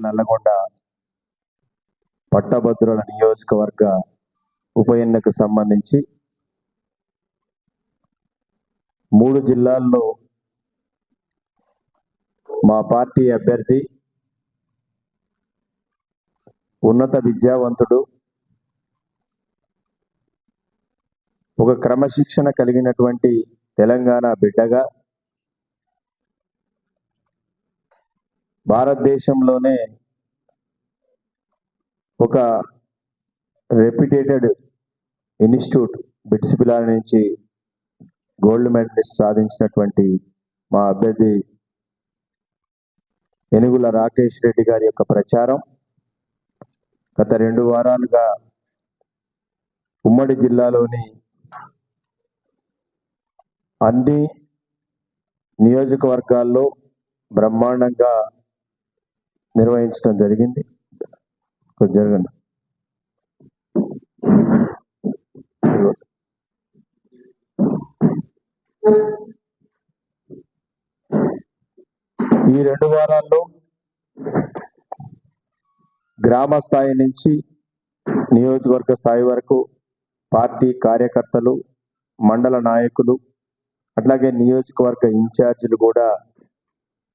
నల్లగొండ పట్టభద్రుల నియోజకవర్గ ఉప ఎన్నికకు సంబంధించి మూడు జిల్లాల్లో మా పార్టీ అభ్యర్థి ఉన్నత విద్యావంతుడు ఒక క్రమశిక్షణ కలిగినటువంటి తెలంగాణ బిడ్డగా భారతదేశంలోనే ఒక రెప్యుటేటెడ్ ఇన్స్టిట్యూట్ బిట్స్ పిల్లల నుంచి గోల్డ్ మెడలిస్ట్ సాధించినటువంటి మా అభ్యర్థి ఎనుగుల రాకేష్ రెడ్డి గారి యొక్క ప్రచారం. గత రెండు వారాలుగా ఉమ్మడి జిల్లాలోని అన్ని నియోజకవర్గాల్లో బ్రహ్మాండంగా నిర్వహించడం జరిగింది. కొంచెం జరగండి. ఈ రెండు వారాల్లో గ్రామ స్థాయి నుంచి నియోజకవర్గ స్థాయి వరకు పార్టీ కార్యకర్తలు మండల నాయకులు అట్లాగే నియోజకవర్గ ఇన్ఛార్జీలు కూడా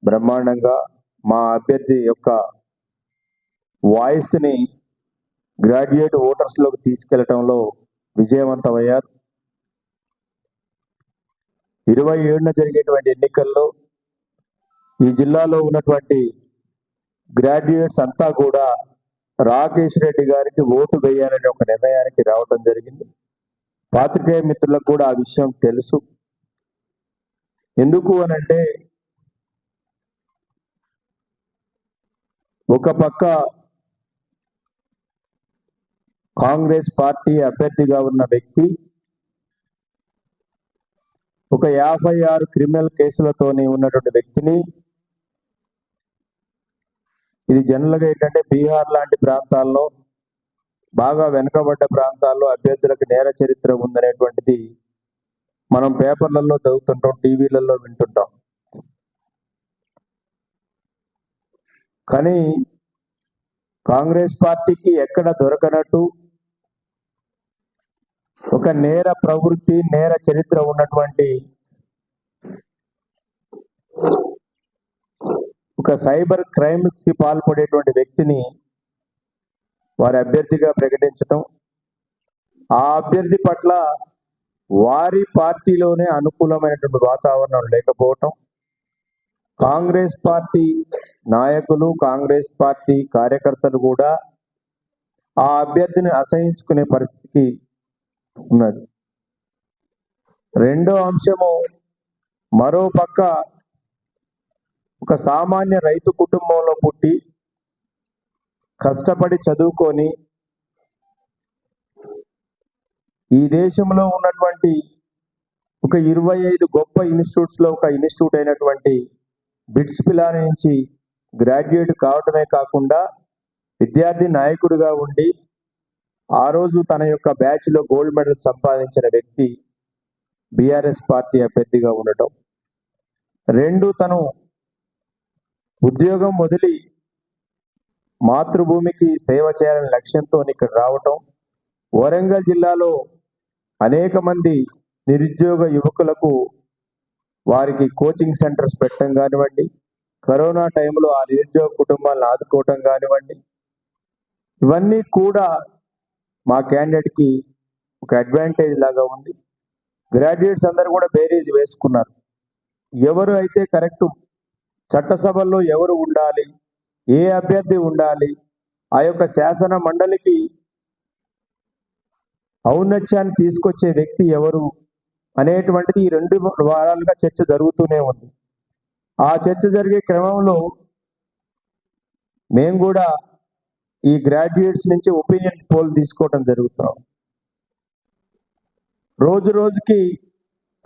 బ్రహ్మాండంగా మా అభ్యర్థి యొక్క వాయిస్ని గ్రాడ్యుయేట్ ఓటర్స్లోకి తీసుకెళ్ళటంలో విజయవంతమయ్యారు. ఇరవై ఏడున జరిగేటువంటి ఎన్నికల్లో ఈ జిల్లాలో ఉన్నటువంటి గ్రాడ్యుయేట్స్ అంతా కూడా రాకేష్ రెడ్డి గారికి ఓటు వేయాలనే ఒక నిర్ణయానికి రావటం జరిగింది. పాత్రికేయ మిత్రులకు కూడా ఆ విషయం తెలుసు. ఎందుకు అనంటే ఒక పక్క కాంగ్రెస్ పార్టీ అభ్యర్థిగా ఉన్న వ్యక్తి ఒక యాభై ఆరు క్రిమినల్ కేసులతోని ఉన్నటువంటి వ్యక్తిని ఇది జనరల్గా ఏంటంటే బీహార్ లాంటి ప్రాంతాల్లో బాగా వెనుకబడ్డ ప్రాంతాల్లో అభ్యర్థులకు నేర చరిత్ర ఉందనేటువంటిది మనం పేపర్లలో చదువుతుంటాం టీవీలలో వింటుంటాం. కానీ కాంగ్రెస్ పార్టీకి ఎక్కడ దొరకనట్టు ఒక నేర ప్రవృత్తి నేర చరిత్ర ఉన్నటువంటి ఒక సైబర్ క్రైమ్కి పాల్పడేటువంటి వ్యక్తిని వారి అభ్యర్థిగా ప్రకటించటం ఆ అభ్యర్థి పట్ల వారి పార్టీలోనే అనుకూలమైనటువంటి వాతావరణం లేకపోవటం కాంగ్రెస్ పార్టీ నాయకులు కాంగ్రెస్ పార్టీ కార్యకర్తలు కూడా ఆ అభ్యర్థిని అసహించుకునే పరిస్థితి ఉన్నది. రెండో అంశము మరో పక్క ఒక సామాన్య రైతు కుటుంబంలో పుట్టి కష్టపడి చదువుకొని ఈ దేశంలో ఉన్నటువంటి ఒక ఇరవై ఐదు గొప్ప ఇన్స్టిట్యూట్స్లో ఒక ఇన్స్టిట్యూట్ అయినటువంటి బిట్స్ పిలాని నుంచి గ్రాడ్యుయేట్ కావటమే కాకుండా విద్యార్థి నాయకుడిగా ఉండి ఆ రోజు తన యొక్క బ్యాచ్లో గోల్డ్ మెడల్ సంపాదించిన వ్యక్తి బీఆర్ఎస్ పార్టీ అభ్యర్థిగా ఉండటం. రెండు తను ఉద్యోగం వదిలి మాతృభూమికి సేవ చేయాలనే లక్ష్యంతో ఇక్కడ రావటం. వరంగల్ జిల్లాలో అనేక మంది నిరుద్యోగ యువకులకు వారికి కోచింగ్ సెంటర్స్ పెట్టడం కానివ్వండి కరోనా టైంలో ఆ నిరుద్యోగ కుటుంబాలను ఆదుకోవటం కానివ్వండి ఇవన్నీ కూడా మా క్యాండిడేట్కి ఒక అడ్వాంటేజ్ లాగా ఉంది. గ్రాడ్యుయేట్స్ అందరూ కూడా బేరీజ్ వేసుకున్నారు. ఎవరు అయితే కరెక్ట్ చట్టసభల్లో ఎవరు ఉండాలి ఏ అభ్యర్థి ఉండాలి ఆ యొక్క శాసన మండలికి ఔన్నత్యాన్ని తీసుకొచ్చే వ్యక్తి ఎవరు అనేటువంటిది ఈ రెండు వారాలుగా చర్చ జరుగుతూనే ఉంది. ఆ చర్చ జరిగే క్రమంలో మేము కూడా ఈ గ్రాడ్యుయేట్స్ నుంచి ఒపీనియన్ పోల్ తీసుకోవడం జరుగుతాం రోజు రోజుకి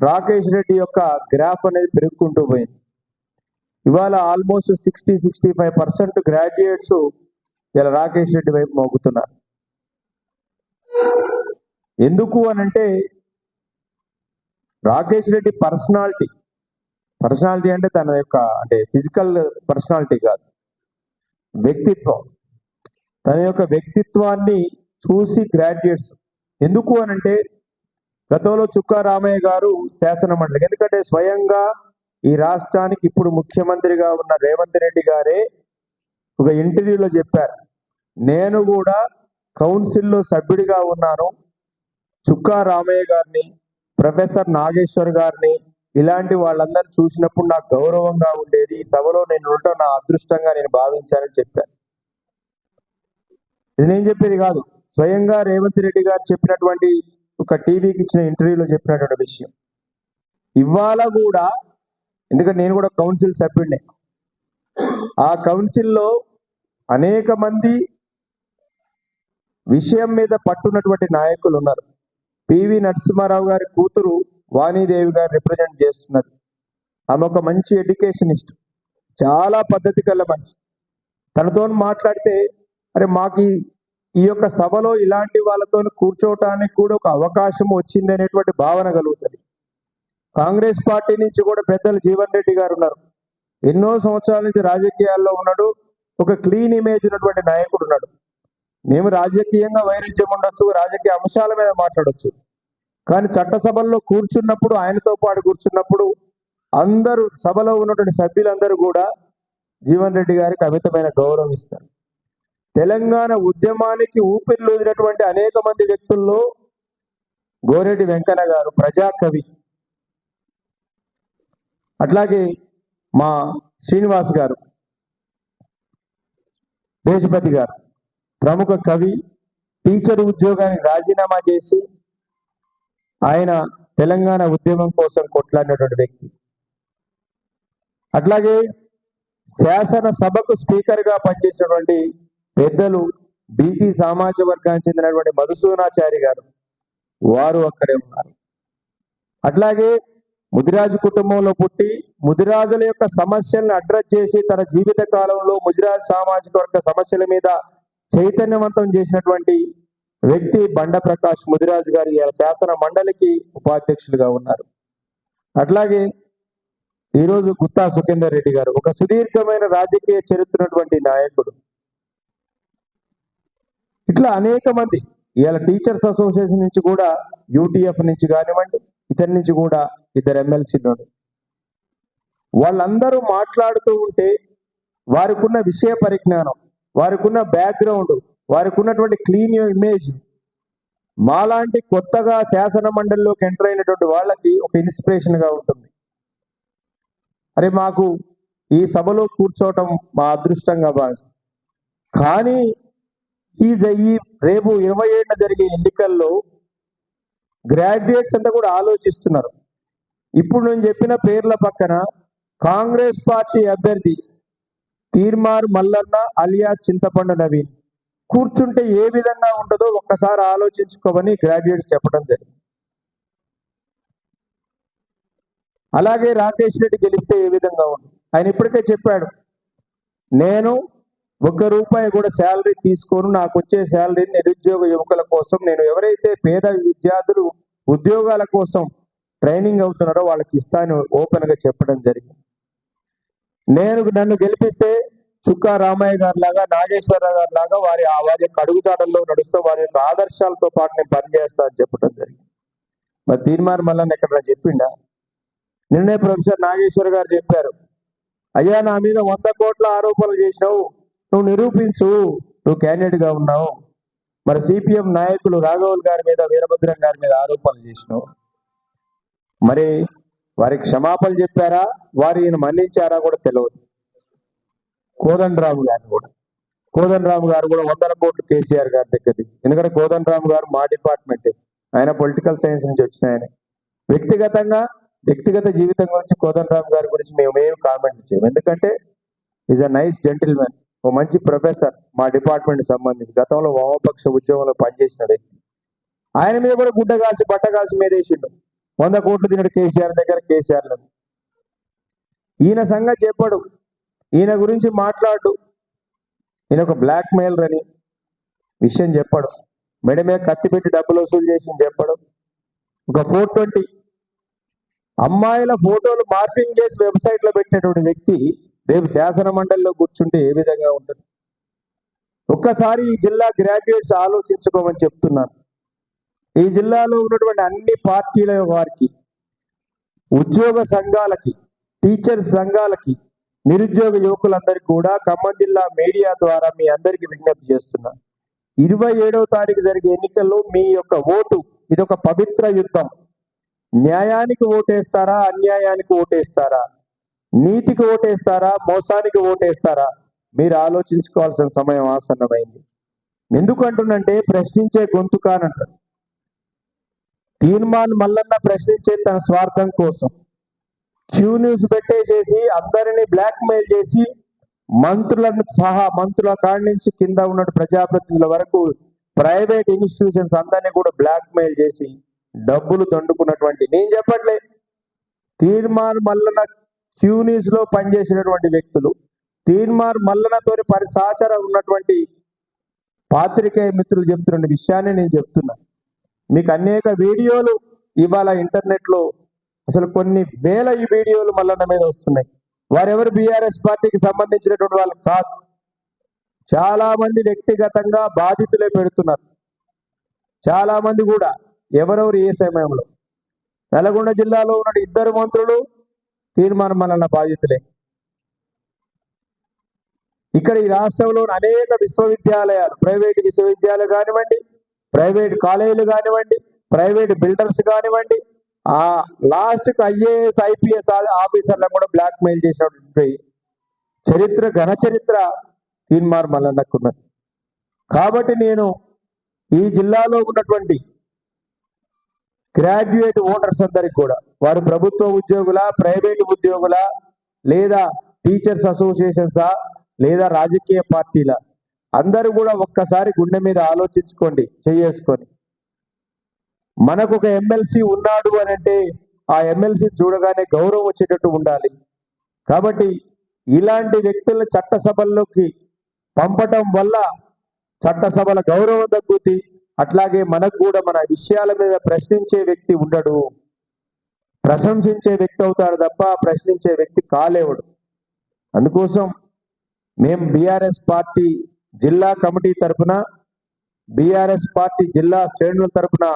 రాకేష్ రెడ్డి యొక్క గ్రాఫ్ అనేది పెరుగుకుంటూ పోయింది. ఇవాళ almost sixty sixty five percent graduates ఇలా రాకేష్ రెడ్డి వైపు మోగుతున్నారు. ఎందుకు అని అంటే రాకేష్ రెడ్డి పర్సనాలిటీ. పర్సనాలిటీ అంటే తన యొక్క అంటే ఫిజికల్ పర్సనాలిటీ కాదు. వ్యక్తిత్వం. తన యొక్క వ్యక్తిత్వాన్ని చూసి గ్రాడ్యుయేట్స్. ఎందుకు అనంటే గతంలో చుక్కా రామయ్య గారు శాసనమండలి ఎందుకంటే స్వయంగా ఈ రాష్ట్రానికి ఇప్పుడు ముఖ్యమంత్రిగా ఉన్న రేవంత్ రెడ్డి గారే ఒక ఇంటర్వ్యూలో చెప్పారు. నేను కూడా కౌన్సిల్లో సభ్యుడిగా ఉన్నాను. చుక్కా రామయ్య గారిని ప్రొఫెసర్ నాగేశ్వర్ గారిని ఇలాంటి వాళ్ళందరూ చూసినప్పుడు నాకు గౌరవంగా ఉండేది. సభలో నేను ఉండటం నా అదృష్టంగా నేను భావించానని చెప్పాను ఇది నేను చెప్పేది కాదు. స్వయంగా రేవంత్ రెడ్డి గారు చెప్పినటువంటి ఒక టీవీకి ఇచ్చిన ఇంటర్వ్యూలో చెప్పినటువంటి విషయం. ఇవాళ కూడా ఎందుకంటే నేను కూడా కౌన్సిల్ సభ్యుడినే ఆ కౌన్సిల్లో అనేక మంది విషయం మీద పట్టున్నటువంటి నాయకులు ఉన్నారు. పివి నరసింహారావు గారి కూతురు వాణీదేవి గారు రిప్రజెంట్ చేస్తున్నది ఆమె ఒక మంచి ఎడ్యుకేషనిస్ట్ చాలా పద్ధతి కల మనిషి. తనతో మాట్లాడితే అరే మాకు ఈ- ఈ యొక్క సభలో ఇలాంటి వాళ్ళతో కూర్చోవటానికి కూడా ఒక అవకాశం వచ్చింది అనేటువంటి భావన కలుగుతుంది. కాంగ్రెస్ పార్టీ నుంచి కూడా పెద్దలు జీవన్ రెడ్డి గారు ఉన్నారు. ఎన్నో సంవత్సరాల నుంచి రాజకీయాల్లో ఉన్నాడు. ఒక క్లీన్ ఇమేజ్ ఉన్నటువంటి నాయకుడు ఉన్నాడు. మేము రాజకీయంగా వైరుధ్యం ఉండొచ్చు రాజకీయ అంశాల మీద మాట్లాడొచ్చు. కానీ చట్టసభల్లో కూర్చున్నప్పుడు ఆయనతో పాటు కూర్చున్నప్పుడు అందరూ సభలో ఉన్నటువంటి సభ్యులందరూ కూడా జీవన్ రెడ్డి గారికి అమితమైన గౌరవం ఇస్తారు. తెలంగాణ ఉద్యమానికి ఊపిరిలోదినటువంటి అనేక మంది వ్యక్తుల్లో గోరెడ్డి వెంకన్న గారు ప్రజాకవి. అట్లాగే మా శ్రీనివాస్ గారు దేశపతి గారు. ప్రముఖ కవి టీచర్ ఉద్యోగాన్ని రాజీనామా చేసి ఆయన తెలంగాణ ఉద్యమం కోసం కొట్లాడినటువంటి వ్యక్తి. అట్లాగే శాసన సభకు స్పీకర్గా పనిచేసినటువంటి పెద్దలు బీసీ సామాజిక వర్గానికి చెందినటువంటి మధుసూనాచారి గారు వారు అక్కడే ఉన్నారు. అట్లాగే ముదిరాజు కుటుంబంలో పుట్టి ముదిరాజుల యొక్క సమస్యలను అడ్రస్ చేసి తన జీవిత కాలంలో ముదిరాజు సామాజిక వర్గ సమస్యల మీద చైతన్యవంతం చేసినటువంటి వ్యక్తి బండ ప్రకాష్ ముదిరాజు గారి శాసన మండలికి ఉపాధ్యక్షులుగా ఉన్నారు. అట్లాగే ఈరోజు గుత్తా సుఖేందర్ రెడ్డి గారు ఒక సుదీర్ఘమైన రాజకీయ చరిత్ర నాయకుడు. ఇట్లా అనేక మంది ఇవాళ టీచర్స్ అసోసియేషన్ నుంచి కూడా యూటీఎఫ్ నుంచి కానివ్వండి ఇతని నుంచి కూడా ఇద్దరు ఎమ్మెల్సీలు వాళ్ళందరూ మాట్లాడుతూ ఉంటే వారికి ఉన్న విషయ పరిజ్ఞానం వారికి ఉన్న బ్యాక్గ్రౌండ్ వారికి ఉన్నటువంటి క్లీన్ ఇమేజ్ మాలాంటి కొత్తగా శాసన మండలిలోకి ఎంటర్ అయినటువంటి వాళ్ళకి ఒక ఇన్స్పిరేషన్గా ఉంటుంది. అరే మాకు ఈ సభలో కూర్చోవటం మా అదృష్టంగా భావిస్తాం. కానీ ఈ ఈ రేపు ఇరవై ఏడున జరిగే ఎన్నికల్లో గ్రాడ్యుయేట్స్ అంతా కూడా ఆలోచిస్తున్నారు. ఇప్పుడు నేను చెప్పిన పేర్ల పక్కన కాంగ్రెస్ పార్టీ అభ్యర్థి తీర్మార్ మల్లన్న అలియా చింతపండు నవీన్. కూర్చుంటే ఏ విధంగా ఉంటుందో ఒక్కసారి ఆలోచించుకోమని గ్రాడ్యుయేట్స్ చెప్పడం జరిగింది. అలాగే రాకేష్ రెడ్డి గెలిస్తే ఏ విధంగా ఉంటుంది ఆయన ఇప్పటికే చెప్పాడు. నేను ఒక్క రూపాయి కూడా శాలరీ తీసుకోను నాకు వచ్చే శాలరీని నిరుద్యోగ యువకుల కోసం నేను ఎవరైతే పేద విద్యార్థులు ఉద్యోగాల కోసం ట్రైనింగ్ అవుతున్నారో వాళ్ళకి ఇస్తాను ఓపెన్గా చెప్పడం జరిగింది. నేను నన్ను గెలిపిస్తే చుక్కా రామయ్య గారి లాగా నాగేశ్వరరావు గారి లాగా వారి ఆ వారి యొక్క అడుగుదాడల్లో నడుస్తూ వారి యొక్క ఆదర్శాలతో పాటు నేను పనిచేస్తా అని చెప్పడం జరిగింది. మరి తీర్మానం మళ్ళీ ఎక్కడ చెప్పిండా? నిన్నే ప్రొఫెసర్ నాగేశ్వర్ గారు చెప్పారు అయ్యా నా మీద వంద కోట్ల ఆరోపణలు చేసినావు. నువ్వు నిరూపించు. నువ్వు క్యాండిడేట్గా ఉన్నావు. మరి సిపిఎం నాయకులు రాఘవుల్ గారి మీద వీరభద్రం గారి మీద ఆరోపణలు చేసినావు. మరి వారికి క్షమాపణలు చెప్పారా? వారు ఈయన మన్నించారా కూడా తెలియదు కోదండరాము గారు కూడా. కోదండరాము గారు కూడా వందల కోట్లు కేసీఆర్ గారి దగ్గర ఎందుకంటే కోదండరాము గారు మా డిపార్ట్మెంట్ ఆయన పొలిటికల్ సైన్స్ నుంచి వచ్చిన ఆయన. వ్యక్తిగతంగా వ్యక్తిగత జీవితం గురించి కోదండరామ్ గారి గురించి మేము ఏం కామెంట్ చేయము. ఎందుకంటే ఈజ్ అ నైస్ జెంటిల్మెన్ ఓ మంచి ప్రొఫెసర్ మా డిపార్ట్మెంట్ సంబంధించి. గతంలో వామపక్ష ఉద్యోగంలో పనిచేసిన వ్యక్తి. ఆయన మీద కూడా గుడ్డ కాల్చి బట్ట కాల్చి మీద వేసిండు. వంద కోట్లు తినడు కేసీఆర్ దగ్గర కేసీఆర్లో ఈయన సంగతి చెప్పాడు. ఈయన గురించి మాట్లాడు. ఈయన ఒక బ్లాక్ మెయిలర్ అని విషయం చెప్పాడు. మెడ మీద కత్తి పెట్టి డబ్బులు వసూలు చేసి చెప్పడు. ఒక ఫోర్ ట్వంటీ. అమ్మాయిల ఫోటోలు మార్పింగ్ చేసి వెబ్సైట్లో పెట్టినటువంటి వ్యక్తి రేపు శాసన మండలిలో కూర్చుంటే ఏ విధంగా ఉంటుంది? ఒక్కసారి ఈ జిల్లా గ్రాడ్యుయేట్స్ ఆలోచించుకోమని చెప్తున్నాను. ఈ జిల్లాలో ఉన్నటువంటి అన్ని పార్టీల వారికి ఉద్యోగ సంఘాలకి టీచర్స్ సంఘాలకి నిరుద్యోగ యువకులందరికీ కూడా ఖమ్మం జిల్లా మీడియా ద్వారా మీ అందరికీ విజ్ఞప్తి చేస్తున్నా. ఇరవై ఏడవ తారీఖు జరిగే ఎన్నికల్లో మీ యొక్క ఓటు ఇది ఒక పవిత్ర యుద్ధం. న్యాయానికి ఓటేస్తారా అన్యాయానికి ఓటేస్తారా? నీతికి ఓటేస్తారా మోసానికి ఓటేస్తారా? మీరు ఆలోచించుకోవాల్సిన సమయం ఆసన్నమైంది. ఎందుకు అంటున్నంటే ప్రశ్నించే గొంతు కానంటారు. తీర్మాన్ మల్లన్న ప్రశ్నించే తన స్వార్థం కోసం. క్యూ న్యూస్ పెట్టేసేసి అందరినీ బ్లాక్ మెయిల్ చేసి మంత్రులను సహా మంత్రుల కాడి నుంచి కింద ఉన్న ప్రజాప్రతినిధుల వరకు ప్రైవేట్ ఇన్స్టిట్యూషన్స్ అందరినీ కూడా బ్లాక్ మెయిల్ చేసి డబ్బులు దండుకున్నటువంటి నేను చెప్పట్లే. తీర్మాన్ మల్లన క్యూ న్యూస్లో పనిచేసినటువంటి వ్యక్తులు తీర్మాన్ మల్లనతోని పరి సహచారం ఉన్నటువంటి పాత్రికేయ మిత్రులు చెప్తున్న విషయాన్ని నేను చెప్తున్నాను మీకు అనేక వీడియోలు ఇవాళ ఇంటర్నెట్లో అసలు కొన్ని వేల ఈ వీడియోలు మల్లన్న మీద వస్తున్నాయి. వారెవరు బీఆర్ఎస్ పార్టీకి సంబంధించినటువంటి వాళ్ళు కాదు. చాలా మంది వ్యక్తిగతంగా బాధితులే పెడుతున్నారు. చాలా మంది కూడా ఎవరెవరు ఏ సమయంలో. నల్గొండ జిల్లాలో ఉన్న ఇద్దరు మంత్రులు తీర్మానం మల్లన్న బాధితులే. ఇక్కడ ఈ రాష్ట్రంలో అనేక విశ్వవిద్యాలయాలు ప్రైవేట్ విశ్వవిద్యాలయాలు కానివ్వండి ప్రైవేట్ కాలేజీలు కానివ్వండి ప్రైవేట్ బిల్డర్స్ కానివ్వండి ఆ లాస్ట్కు ఐఏఎస్ ఐపీఎస్ ఆఫీసర్లను కూడా బ్లాక్ మెయిల్ చేసినటువంటి చరిత్ర ఘన చరిత్ర తీన్మార్ మల్లన్నకున్నది కాబట్టి నేను ఈ జిల్లాలో ఉన్నటువంటి గ్రాడ్యుయేట్ ఓటర్స్ అందరికి కూడా వారు ప్రభుత్వ ఉద్యోగుల ప్రైవేట్ ఉద్యోగుల లేదా టీచర్స్ అసోసియేషన్సా లేదా రాజకీయ పార్టీల అందరూ కూడా ఒక్కసారి గుండె మీద ఆలోచించుకోండి చేసుకొని మనకు ఒక ఎమ్మెల్సీ ఉన్నాడు అని అంటే ఆ ఎమ్మెల్సీ చూడగానే గౌరవం వచ్చేటట్టు ఉండాలి. కాబట్టి ఇలాంటి వ్యక్తులను చట్టసభల్లోకి పంపటం వల్ల చట్టసభల గౌరవం తగ్గుద్ది. అట్లాగే మనకు కూడా మన విషయాల మీద ప్రశ్నించే వ్యక్తి ఉండడు. ప్రశంసించే వ్యక్తి అవుతాడు తప్ప ప్రశ్నించే వ్యక్తి కాలేవుడు. అందుకోసం మేము బీఆర్ఎస్ పార్టీ జిల్లా కమిటీ తరపున బీఆర్ఎస్ పార్టీ జిల్లా శ్రేణుల తరపున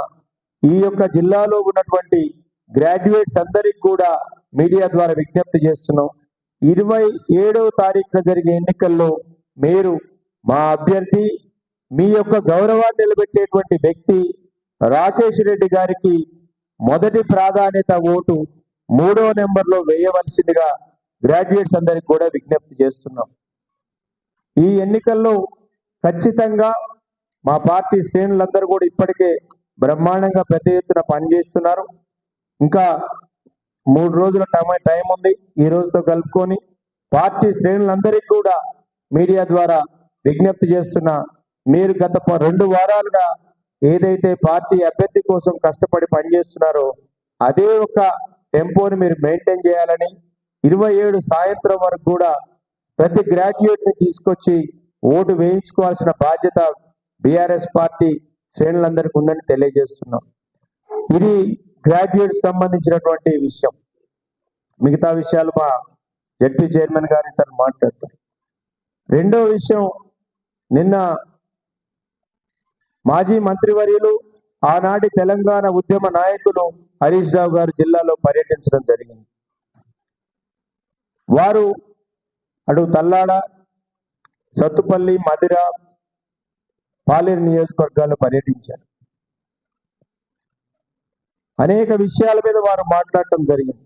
ఈ యొక్క జిల్లాలో ఉన్నటువంటి గ్రాడ్యుయేట్స్ అందరికి కూడా మీడియా ద్వారా విజ్ఞప్తి చేస్తున్నాం. ఇరవై ఏడవ తారీఖున జరిగే ఎన్నికల్లో మీరు మా అభ్యర్థి మీ యొక్క గౌరవాన్ని నిలబెట్టేటువంటి వ్యక్తి రాకేష్ రెడ్డి గారికి మొదటి ప్రాధాన్యత ఓటు మూడో నెంబర్లో వేయవలసిందిగా గ్రాడ్యుయేట్స్ అందరికి కూడా విజ్ఞప్తి చేస్తున్నాం. ఈ ఎన్నికల్లో ఖచ్చితంగా మా పార్టీ శ్రేణులందరూ కూడా ఇప్పటికే బ్రహ్మాండంగా పెద్ద ఎత్తున పనిచేస్తున్నారు. ఇంకా మూడు రోజుల టైం టైం ఉంది ఈ రోజుతో కలుపుకొని పార్టీ శ్రేణులందరికీ కూడా మీడియా ద్వారా విజ్ఞప్తి చేస్తున్నా మీరు గత రెండు వారాలుగా ఏదైతే పార్టీ అభ్యర్థి కోసం కష్టపడి పనిచేస్తున్నారో అదే ఒక టెంపోని మీరు మెయింటైన్ చేయాలని ఇరవై ఏడు సాయంత్రం వరకు కూడా ప్రతి గ్రాడ్యుయేట్ని తీసుకొచ్చి ఓటు వేయించుకోవాల్సిన బాధ్యత బీఆర్ఎస్ పార్టీ శ్రేణులందరికీ ఉందని తెలియజేస్తున్నాం. ఇది గ్రాడ్యుయేట్ సంబంధించినటువంటి విషయం. మిగతా విషయాలు మా జడ్పీ చైర్మన్ గారు తను మాట్లాడతారు రెండో విషయం నిన్న మాజీ మంత్రివర్యులు ఆనాటి తెలంగాణ ఉద్యమ నాయకులు హరీష్ రావు గారు జిల్లాలో పర్యటించడం జరిగింది. వారు అటు తల్లాడ సత్తుపల్లి మధిర పాలేరు నియోజకవర్గాల్లో పర్యటించారు. అనేక విషయాల మీద వారు మాట్లాడటం జరిగింది.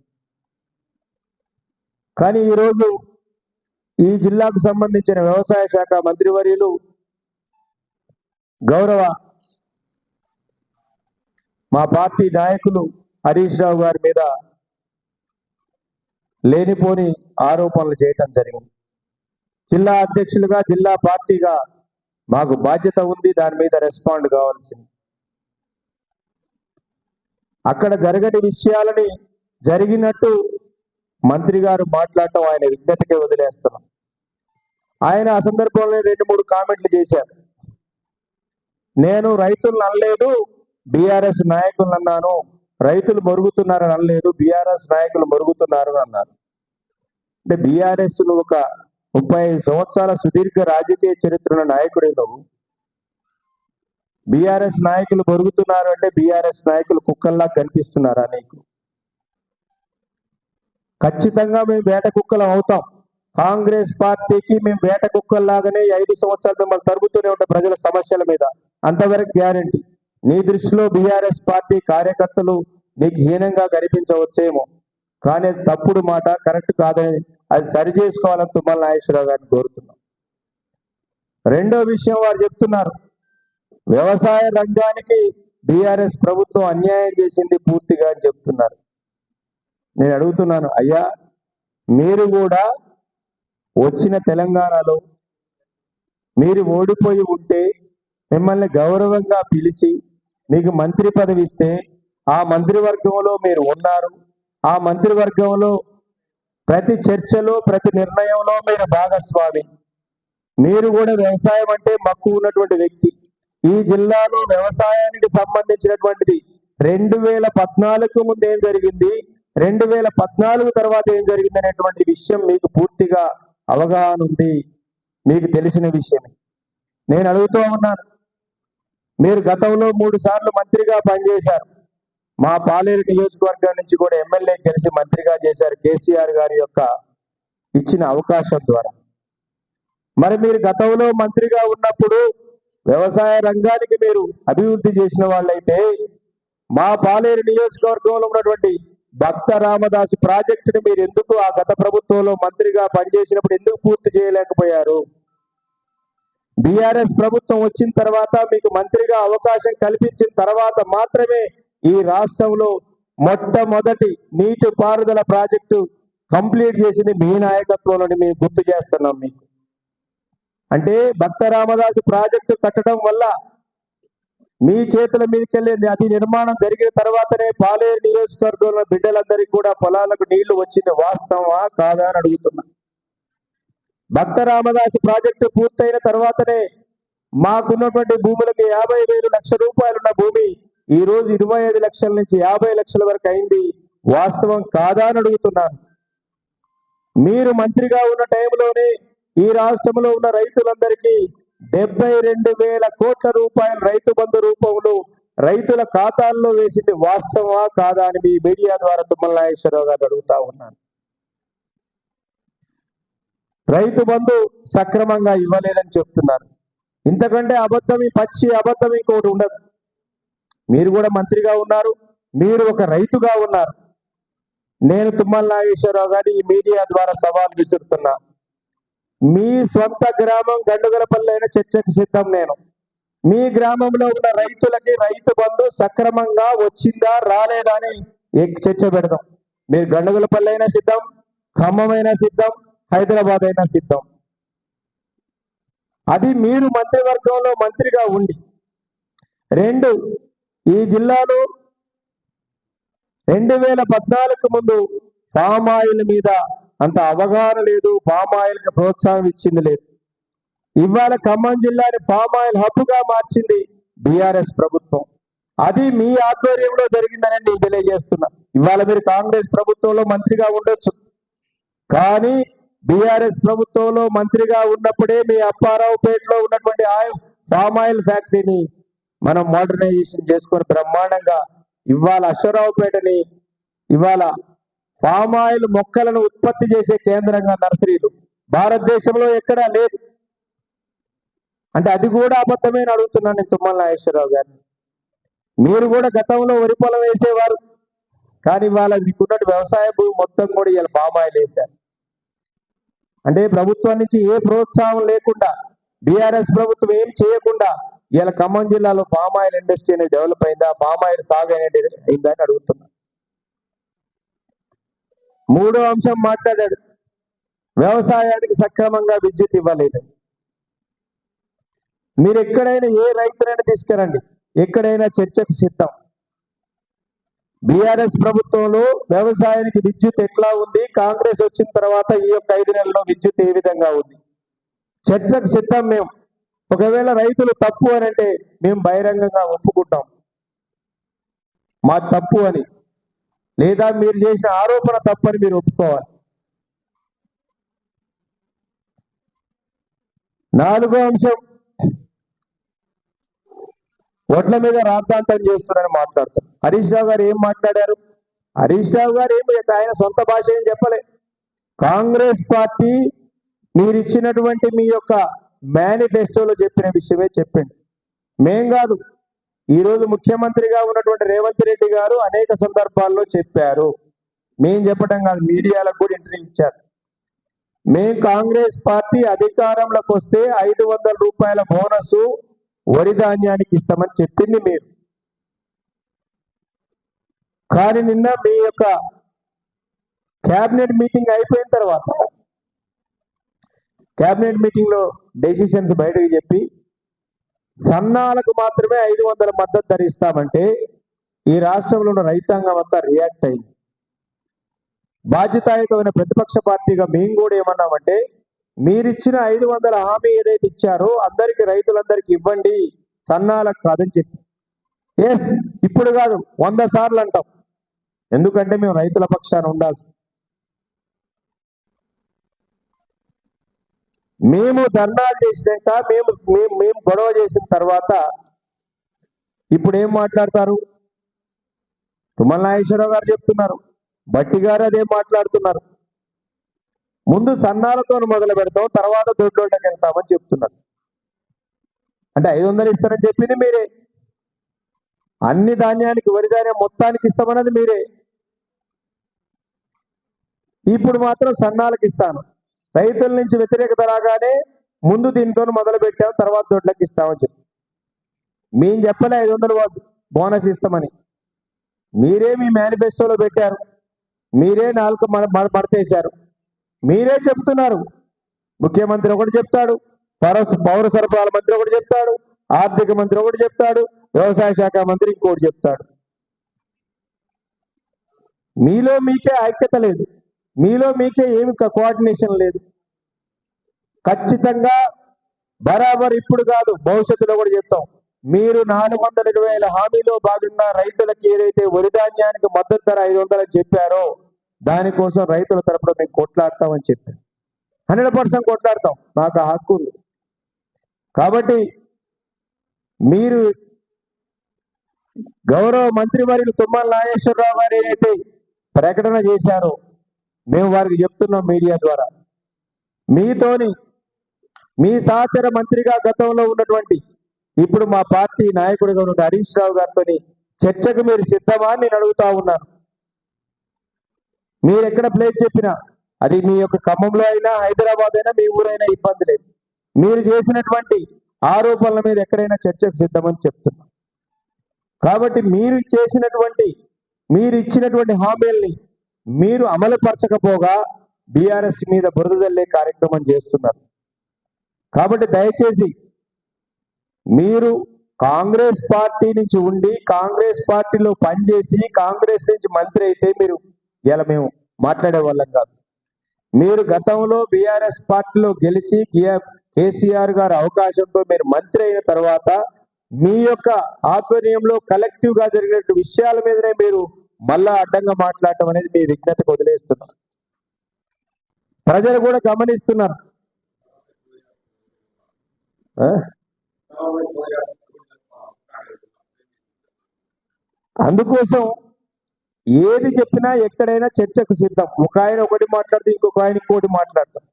కానీ ఈరోజు ఈ జిల్లాకు సంబంధించిన వ్యవసాయ శాఖ మంత్రివర్యులు గౌరవ మా పార్టీ నాయకులు హరీష్ రావు గారి మీద లేనిపోని ఆరోపణలు చేయటం జరిగింది. జిల్లా అధ్యక్షులుగా జిల్లా పార్టీగా మాకు బాధ్యత ఉంది దాని మీద రెస్పాండ్ కావాల్సింది. అక్కడ జరగని విషయాలని జరిగినట్టు మంత్రి గారు మాట్లాడటం ఆయన విజ్ఞతకే వదిలేస్తున్నాం. ఆయన ఆ సందర్భంలో రెండు మూడు కామెంట్లు చేశారు. నేను రైతులను అనలేదు బీఆర్ఎస్ నాయకులను అన్నాను రైతులు మరుగుతున్నారని అనలేదు బీఆర్ఎస్ నాయకులు మరుగుతున్నారు అన్నారు. అంటే బీఆర్ఎస్ నువ్వు ఒక ముప్పై ఐదు సంవత్సరాల సుదీర్ఘ రాజకీయ చరిత్రల నాయకుడే నువ్వు. బీఆర్ఎస్ నాయకులు మరుగుతున్నారు అంటే బీఆర్ఎస్ నాయకులు కుక్కల్లా కనిపిస్తున్నారా నీకు? ఖచ్చితంగా మేము వేట కుక్కలం అవుతాం. కాంగ్రెస్ పార్టీకి మేము వేట కుక్కల్లాగానే ఐదు సంవత్సరాలు మిమ్మల్ని తరుగుతూనే ఉంటాం ప్రజల సమస్యల మీద అంతవరకు గ్యారంటీ. నీ దృష్టిలో బీఆర్ఎస్ పార్టీ కార్యకర్తలు నీకు హీనంగా కనిపించవచ్చేమో. కానీ తప్పుడు మాట కరెక్ట్ కాదని అది సరి చేసుకోవాలని తుమ్మల నాగేశ్వరరావు గారిని కోరుతున్నాం. రెండో విషయం వారు చెప్తున్నారు. వ్యవసాయ రంగానికి బీఆర్ఎస్ ప్రభుత్వం అన్యాయం చేసింది పూర్తిగా అని చెప్తున్నారు. నేను అడుగుతున్నాను అయ్యా మీరు కూడా వచ్చిన తెలంగాణలో మీరు ఓడిపోయి ఉంటే మిమ్మల్ని గౌరవంగా పిలిచి మీకు మంత్రి పదవి ఇస్తే ఆ మంత్రివర్గంలో మీరు ఉన్నారు. ఆ మంత్రివర్గంలో ప్రతి చర్చలో ప్రతి నిర్ణయంలో మీరు భాగస్వామి. మీరు కూడా వ్యవసాయం అంటే మక్కువ ఉన్నటువంటి వ్యక్తి. ఈ జిల్లాలో వ్యవసాయానికి సంబంధించినటువంటిది. రెండు వేల పద్నాలుగు ముందు ఏం జరిగింది? రెండు వేల పద్నాలుగు తర్వాత ఏం జరిగింది అనేటువంటి విషయం మీకు పూర్తిగా అవగాహన ఉంది. మీకు తెలిసిన విషయమే. నేను అడుగుతూ ఉన్నాను. మీరు గతంలో మూడు సార్లు మంత్రిగా పనిచేశారు. మా పాలేరు నియోజకవర్గం నుంచి కూడా ఎమ్మెల్యే గెలిచి మంత్రిగా చేశారు కేసీఆర్ గారి యొక్క ఇచ్చిన అవకాశం ద్వారా. మరి మీరు గతంలో మంత్రిగా ఉన్నప్పుడు వ్యవసాయ రంగానికి మీరు అభివృద్ధి చేసిన వాళ్ళైతే మా పాలేరు నియోజకవర్గంలో ఉన్నటువంటి భక్త రామదాసు ప్రాజెక్టుని మీరు ఎందుకు ఆ గత ప్రభుత్వంలో మంత్రిగా పనిచేసినప్పుడు ఎందుకు పూర్తి చేయలేకపోయారు? బీఆర్ఎస్ ప్రభుత్వం వచ్చిన తర్వాత మీకు మంత్రిగా అవకాశం కల్పించిన తర్వాత మాత్రమే ఈ రాష్ట్రంలో మొట్టమొదటి నీటి పారుదల ప్రాజెక్టు కంప్లీట్ చేసింది మీ నాయకత్వంలోని మేము గుర్తు చేస్తున్నాం మీకు. అంటే భక్త రామదాసు ప్రాజెక్టు కట్టడం వల్ల మీ చేతుల మీదకెళ్ళి అది నిర్మాణం జరిగిన తర్వాతనే పాలేరు నియోజకవర్గంలో బిడ్డలందరికీ కూడా పొలాలకు నీళ్ళు వచ్చింది. వాస్తవమా? కాదా అని అడుగుతున్నా. భక్త రామదాసు ప్రాజెక్టు పూర్తయిన తర్వాతనే మాకున్నటువంటి భూములకి యాభై వేలు లక్ష రూపాయలున్న భూమి ఈ రోజు ఇరవై ఐదు లక్షల నుంచి యాభై లక్షల వరకు అయింది. వాస్తవం కాదా అని అడుగుతున్నాను. మీరు మంత్రిగా ఉన్న టైంలోనే ఈ రాష్ట్రంలో ఉన్న రైతులందరికీ డెబ్బై రెండు వేల కోట్ల రూపాయల రైతు బంధు రూపంలో రైతుల ఖాతాల్లో వేసింది వాస్తవమా కాదా అని మీ మీడియా ద్వారా తుమ్మల నాగేశ్వరరావు గారు అడుగుతా ఉన్నాను. రైతు బంధు సక్రమంగా ఇవ్వలేదని చెప్తున్నారు. ఇంతకంటే అబద్ధం ఈ పచ్చి అబద్ధం ఇంకోటి ఉండదు. మీరు కూడా మంత్రిగా ఉన్నారు మీరు ఒక రైతుగా ఉన్నారు. నేను తుమ్మల నాగేశ్వరరావు గారి ఈ మీడియా ద్వారా సవాల్ విసురుతున్నా. మీ సొంత గ్రామం గండుగలపల్లి అయిన చర్చకు సిద్ధం నేను. మీ గ్రామంలో ఉన్న రైతులకి రైతు బంధు సక్రమంగా వచ్చిందా రాలేదా అని చర్చ పెడదాం. మీరు గండుగలపల్లి అయినా సిద్ధం ఖమ్మమైనా సిద్ధం హైదరాబాద్ అయినా సిద్ధం. అది మీరు మంత్రివర్గంలో మంత్రిగా ఉండి రెండు ఈ జిల్లాలో రెండు వేల పద్నాలుగు ముందు పామాయిల్ మీద అంత అవగాహన లేదు పామాయిల్కి ప్రోత్సాహం ఇచ్చింది లేదు. ఇవాళ ఖమ్మం జిల్లాని పామాయిల్ హబ్గా మార్చింది బీఆర్ఎస్ ప్రభుత్వం. అది మీ ఆధ్వర్యంలో జరిగిందని నేను తెలియజేస్తున్నా. ఇవాళ మీరు కాంగ్రెస్ ప్రభుత్వంలో మంత్రిగా ఉండొచ్చు. కానీ బీఆర్ఎస్ ప్రభుత్వంలో మంత్రిగా ఉన్నప్పుడే మీ అప్పారావుపేటలో ఉన్నటువంటి ఆయిల్ పామ్ ఆయిల్ ఫ్యాక్టరీని మనం మోడర్నైజేషన్ చేసుకొని బ్రహ్మాండంగా ఇవాళ అశ్వరావుపేటని ఇవాళ పామ్ ఆయిల్ మొక్కలను ఉత్పత్తి చేసే కేంద్రంగా నర్సరీలు భారతదేశంలో ఎక్కడా లేదు అంటే అది కూడా అబద్ధమే అడుగుతున్నాను నేను తుమ్మల నాగేశ్వరరావు గారిని. మీరు కూడా గతంలో వరి పొలం వేసేవారు. కానీ వాళ్ళ మీకున్నట్టు వ్యవసాయ భూమి మొత్తం కూడా ఇలా పామ్ ఆయిల్ వేశారు. అంటే ప్రభుత్వం నుంచి ఏ ప్రోత్సాహం లేకుండా బీఆర్ఎస్ ప్రభుత్వం ఏం చేయకుండా ఇలా ఖమ్మం జిల్లాలో పామ్ ఆయిల్ ఇండస్ట్రీ అనేది డెవలప్ అయిందా పామ్ ఆయిల్ సాగు అనేది అయిందా అని అడుగుతున్నా. మూడో అంశం మాట్లాడాడు. వ్యవసాయానికి సక్రమంగా విద్యుత్ ఇవ్వలేదు. మీరు ఎక్కడైనా ఏ రైతునైనా తీసుకురండి ఎక్కడైనా చర్చకు సిద్ధం. బీఆర్ఎస్ ప్రభుత్వంలో వ్యవసాయానికి విద్యుత్ ఎట్లా ఉంది? కాంగ్రెస్ వచ్చిన తర్వాత ఈ యొక్క ఐదు నెలల్లో విద్యుత్ ఏ విధంగా ఉంది? చర్చకు సిద్ధం మేము. ఒకవేళ రైతులు తప్పు అని అంటే మేము బహిరంగంగా ఒప్పుకుంటాం. మా తప్పు అని. లేదా మీరు చేసిన ఆరోపణ తప్పని మీరు ఒప్పుకోవాలి. నాలుగో అంశం. ఒడ్ల మీద రాద్ధాంతం చేస్తున్నారని మాట్లాడుతారు హరీష్ రావు గారు ఏం మాట్లాడారు? హరీష్ రావు గారు ఏం ఆయన సొంత భాష ఏం చెప్పలే. కాంగ్రెస్ పార్టీ మీరు ఇచ్చినటువంటి మీ యొక్క మేనిఫెస్టోలో చెప్పిన విషయమే చెప్పండి. మేం కాదు. ఈరోజు ముఖ్యమంత్రిగా ఉన్నటువంటి రేవంత్ రెడ్డి గారు అనేక సందర్భాల్లో చెప్పారు. మేం చెప్పడం కాదు మీడియాలకు కూడా ఇంటర్వ్యూ ఇచ్చారు. మేం కాంగ్రెస్ పార్టీ అధికారంలోకి వస్తే ఐదు వందల రూపాయల బోనస్ వరి ధాన్యానికి ఇస్తామని చెప్పింది మీరు కానీ నిన్న మీ యొక్క క్యాబినెట్ మీటింగ్ అయిపోయిన తర్వాత క్యాబినెట్ మీటింగ్లో డెసిషన్స్ బయటకు చెప్పి సన్నాలకు మాత్రమే ఐదు వందల మద్దతు ధరిస్తామంటే ఈ రాష్ట్రంలో ఉన్న రైతాంగం అంతా రియాక్ట్ అయింది. బాధ్యతాయుతమైన ప్రతిపక్ష పార్టీగా మేము కూడా ఏమన్నామంటే మీరిచ్చిన ఐదు వందల హామీ ఏదైతే ఇచ్చారో అందరికి రైతులందరికీ ఇవ్వండి సన్నాలకు కాదని చెప్పి. ఎస్ ఇప్పుడు కాదు వంద సార్లు అంటాం. ఎందుకంటే మేము రైతుల పక్షాన ఉండాల్సి మేము ధర్నాలు చేసినాక మేము మేము మేము గొడవ చేసిన తర్వాత ఇప్పుడు ఏం మాట్లాడతారు? తుమ్మల నాగేశ్వరరావు గారు చెప్తున్నారు. బట్టి గారు అదే మాట్లాడుతున్నారు. ముందు సన్నాలతో మొదలు పెడతాం తర్వాత దొడ్లోకి వెళ్తామని చెప్తున్నారు. అంటే ఐదు వందలు ఇస్తారని చెప్పింది మీరే. అన్ని ధాన్యానికి వరి ధాన్యం మొత్తానికి ఇస్తామన్నది మీరే. ఇప్పుడు మాత్రం సన్నాలకు ఇస్తాను. రైతుల నుంచి వ్యతిరేకత రాగానే ముందు దీంతో మొదలు పెట్టాం తర్వాత దొడ్లకి ఇస్తామని చెప్పి. మేము చెప్పలే ఐదు వందలు బోనస్ ఇస్తామని. మీరే మీ మేనిఫెస్టోలో పెట్టారు. మీరే నాలుగు మడతేశారు. మీరే చెప్తున్నారు. ముఖ్యమంత్రి ఒకటి చెప్తాడు పౌర పౌర సరఫరాల మంత్రి ఒకటి చెప్తాడు ఆర్థిక మంత్రి ఒకటి చెప్తాడు వ్యవసాయ శాఖ మంత్రి ఇంకోటి చెప్తాడు. మీలో మీకే ఐక్యత లేదు. మీలో మీకే ఏమి కోఆర్డినేషన్ లేదు. ఖచ్చితంగా బరాబర్ ఇప్పుడు కాదు భవిష్యత్తులో కూడా చెప్తాం. మీరు నాలుగు వందల ఇరవై వేల హామీలో భాగంగా రైతులకు ఏదైతే వరి ధాన్యానికి మద్దతు ధర ఐదు వందలు చెప్పారో దానికోసం రైతుల తరపున మేము కొట్లాడతామని చెప్పారు హండ్రెడ్ పర్సెంట్ కొట్లాడతాం. నాకు ఆ హక్కు ఉంది. కాబట్టి మీరు గౌరవ మంత్రి వర్యులు తుమ్మల నాగేశ్వరరావు గారు ఏదైతే ప్రకటన చేశారో మేము వారికి చెప్తున్నాం మీడియా ద్వారా. మీతోని మీ సహచర మంత్రిగా గతంలో ఉన్నటువంటి ఇప్పుడు మా పార్టీ నాయకుడిగా ఉన్న హరీష్ రావు గారితో చర్చకు మీరు సిద్ధమా నేను అడుగుతా ఉన్నాను. మీరు ఎక్కడ ప్లేస్ చెప్పినా అది మీ యొక్క ఖమ్మంలో అయినా హైదరాబాద్ అయినా మీ ఊరైనా ఇబ్బంది లేదు. మీరు చేసినటువంటి ఆరోపణల మీద ఎక్కడైనా చర్చకు సిద్ధమని చెప్తున్నా. కాబట్టి మీరు చేసినటువంటి మీరు ఇచ్చినటువంటి హామీల్ని మీరు అమలుపరచకపోగా బీఆర్ఎస్ మీద బురద జల్లే కార్యక్రమం చేస్తున్నారు. కాబట్టి దయచేసి మీరు కాంగ్రెస్ పార్టీ నుంచి ఉండి కాంగ్రెస్ పార్టీలో పనిచేసి కాంగ్రెస్ నుంచి మంత్రి అయితే మీరు ఇలా మేము మాట్లాడే వాళ్ళం కాదు. మీరు గతంలో బీఆర్ఎస్ పార్టీలో గెలిచి కేసీఆర్ గారి అవకాశంతో మీరు మంత్రి అయిన తర్వాత మీ యొక్క ఆధ్వర్యంలో కలెక్టివ్గా జరిగిన విషయాల మీదనే మీరు మళ్ళా అడ్డంగా మాట్లాడటం అనేది మీ విజ్ఞతకు వదిలేస్తున్నారు ప్రజలు కూడా గమనిస్తున్నారు. ఆ? అందుకోసం ఏది చెప్పినా ఎక్కడైనా చర్చకు సిద్ధం. ఒక ఆయన ఒకటి మాట్లాడితే ఇంకొక ఆయన ఇంకోటి మాట్లాడతాం.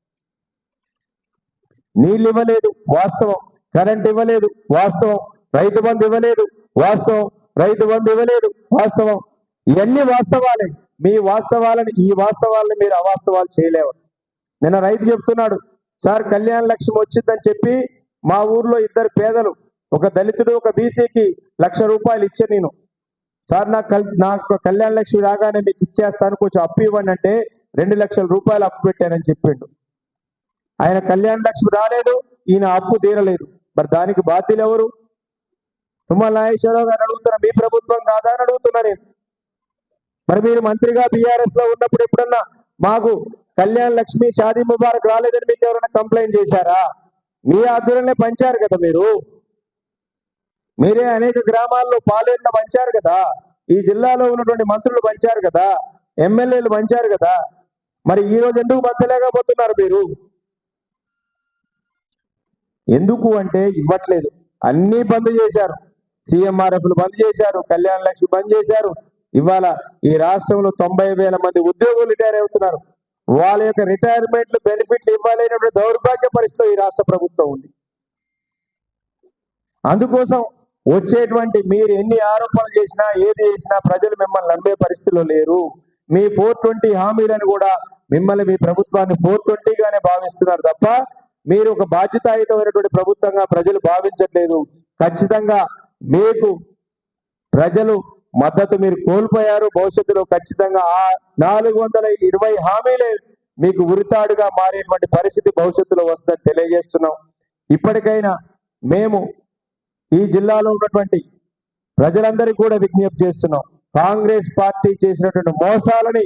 నీళ్ళు ఇవ్వలేదు వాస్తవం. కరెంట్ ఇవ్వలేదు వాస్తవం. రైతు బంధు ఇవ్వలేదు వాస్తవం. రైతు బంధు ఇవ్వలేదు వాస్తవం. ఇవన్నీ వాస్తవాలే. మీ వాస్తవాలని ఈ వాస్తవాలని మీరు అవాస్తవాలు చేయలేవు. నిన్న రైతు చెప్తున్నాడు సార్ కళ్యాణ లక్ష్యం వచ్చిందని చెప్పి మా ఊర్లో ఇద్దరు పేదలు ఒక దళితుడు ఒక బీసీకి లక్ష రూపాయలు ఇచ్చే నేను. సార్ నాకు కల్ నాకు కళ్యాణ లక్ష్మి రాగానే మీకు ఇచ్చేస్తాను కొంచెం అప్పు ఇవ్వండి అంటే రెండు లక్షల రూపాయలు అప్పు పెట్టానని చెప్పిండు. ఆయన కళ్యాణ లక్ష్మి రాలేదు ఈయన అప్పు తీరలేదు. మరి దానికి బాధ్యులు ఎవరు? తుమ్మల నాగేశ్వరరావు గారు అడుగుతున్నా మీ ప్రభుత్వం కాదా? అని అడుగుతున్నా నేను. మరి మీరు మంత్రిగా బీఆర్ఎస్లో ఉన్నప్పుడు ఎప్పుడన్నా మాకు కళ్యాణ్ లక్ష్మి షాదీ ముబారక్ రాలేదని మీకు ఎవరైనా కంప్లైంట్ చేశారా? మీ ఆధ్వర్యంలో పంచారు కదా మీరు. మీరే అనేక గ్రామాల్లో పాలేరులో పంచారు కదా. ఈ జిల్లాలో ఉన్నటువంటి మంత్రులు పంచారు కదా. ఎమ్మెల్యేలు పంచారు కదా. మరి ఈ రోజు ఎందుకు పంచలేకపోతున్నారు మీరు? ఎందుకు అంటే ఇవ్వట్లేదు. అన్ని బంద్ చేశారు. సీఎంఆర్ఎఫ్లు బంద్ చేశారు. కళ్యాణ లక్ష్మి బంద్ చేశారు. ఇవాళ ఈ రాష్ట్రంలో తొంభై వేల మంది ఉద్యోగులు రిటైర్ అవుతున్నారు. వాళ్ళ యొక్క రిటైర్మెంట్లు బెనిఫిట్లు ఇవ్వలేనటువంటి దౌర్భాగ్య పరిస్థితిలో ఈ రాష్ట్ర ప్రభుత్వం ఉంది. అందుకోసం వచ్చేటువంటి మీరు ఎన్ని ఆరోపణలు చేసినా ఏది చేసినా ప్రజలు మిమ్మల్ని నమ్మే పరిస్థితిలో లేరు. మీ ఫోర్ ట్వంటీ హామీలను కూడా మిమ్మల్ని మీ ప్రభుత్వాన్ని ఫోర్ ట్వంటీగానే భావిస్తున్నారు తప్ప మీరు ఒక బాధ్యతాయుతమైనటువంటి ప్రభుత్వంగా ప్రజలు భావించట్లేదు. ఖచ్చితంగా మీకు ప్రజలు మద్దతు మీరు కోల్పోయారు. భవిష్యత్తులో ఖచ్చితంగా ఆ నాలుగు వందల ఇరవై హామీలే మీకు ఉరితాడుగా మారేటువంటి పరిస్థితి భవిష్యత్తులో వస్తుందని తెలియజేస్తున్నాం. ఇప్పటికైనా మేము ఈ జిల్లాలో ఉన్నటువంటి ప్రజలందరికీ కూడా విజ్ఞప్తి చేస్తున్నాం. కాంగ్రెస్ పార్టీ చేసినటువంటి మోసాలని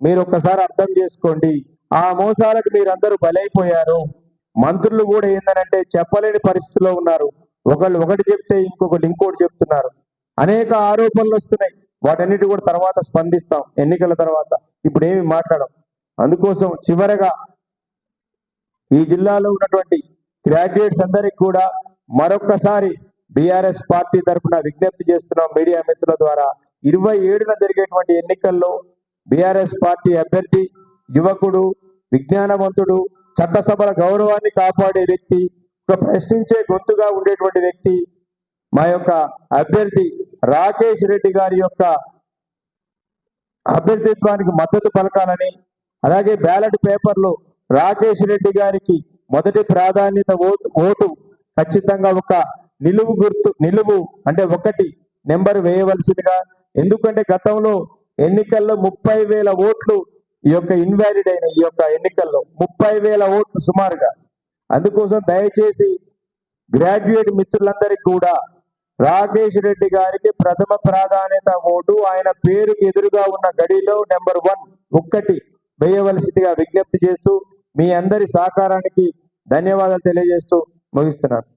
మీరు ఒక్కసారి అర్థం చేసుకోండి. ఆ మోసాలకు మీరందరూ బలైపోయారు. మంత్రులు కూడా ఏంటనంటే చెప్పలేని పరిస్థితిలో ఉన్నారు. ఒకళ్ళు ఒకటి చెప్తే ఇంకొకటి ఇంకోటి చెప్తున్నారు. అనేక ఆరోపణలు వస్తున్నాయి. వాటన్నిటి కూడా తర్వాత స్పందిస్తాం. ఎన్నికల తర్వాత. ఇప్పుడు ఏమి మాట్లాడం అందుకోసం చివరగా ఈ జిల్లాలో ఉన్నటువంటి గ్రాడ్యుయేట్స్ అందరికి కూడా మరొక్కసారి బీఆర్ఎస్ పార్టీ తరఫున విజ్ఞప్తి చేస్తున్నాం మీడియా మిత్రుల ద్వారా. ఇరవై ఏడున జరిగేటువంటి ఎన్నికల్లో బీఆర్ఎస్ పార్టీ అభ్యర్థి యువకుడు విజ్ఞానవంతుడు చట్టసభల గౌరవాన్ని కాపాడే వ్యక్తి ఒక ప్రశ్నించే గొంతుగా ఉండేటువంటి వ్యక్తి మా యొక్క అభ్యర్థి రాకేష్ రెడ్డి గారి యొక్క అభ్యర్థిత్వానికి మద్దతు పలకాలని అలాగే బ్యాలెట్ పేపర్లు రాకేష్ రెడ్డి గారికి మొదటి ప్రాధాన్యత ఓటు ఓటు ఖచ్చితంగా ఒక నిలువు గుర్తు నిలువు అంటే ఒకటి నెంబర్ వేయవలసిందిగా. ఎందుకంటే గతంలో ఎన్నికల్లో ముప్పై వేల ఓట్లు ఈ యొక్క ఇన్వాలిడ్ అయిన ఈ యొక్క ఎన్నికల్లో ముప్పై వేల ఓట్లు సుమారుగా. అందుకోసం దయచేసి గ్రాడ్యుయేట్ మిత్రులందరికీ కూడా రాకేష్ రెడ్డి గారికి ప్రథమ ప్రాధాన్యత ఓటు. ఆయన పేరుకు ఎదురుగా ఉన్న గడిలో నెంబర్ వన్ ఒక్కటి వేయవలసిందిగా విజ్ఞప్తి చేస్తూ మీ అందరి సహకారానికి ధన్యవాదాలు తెలియజేస్తూ ముగిస్తున్నాను.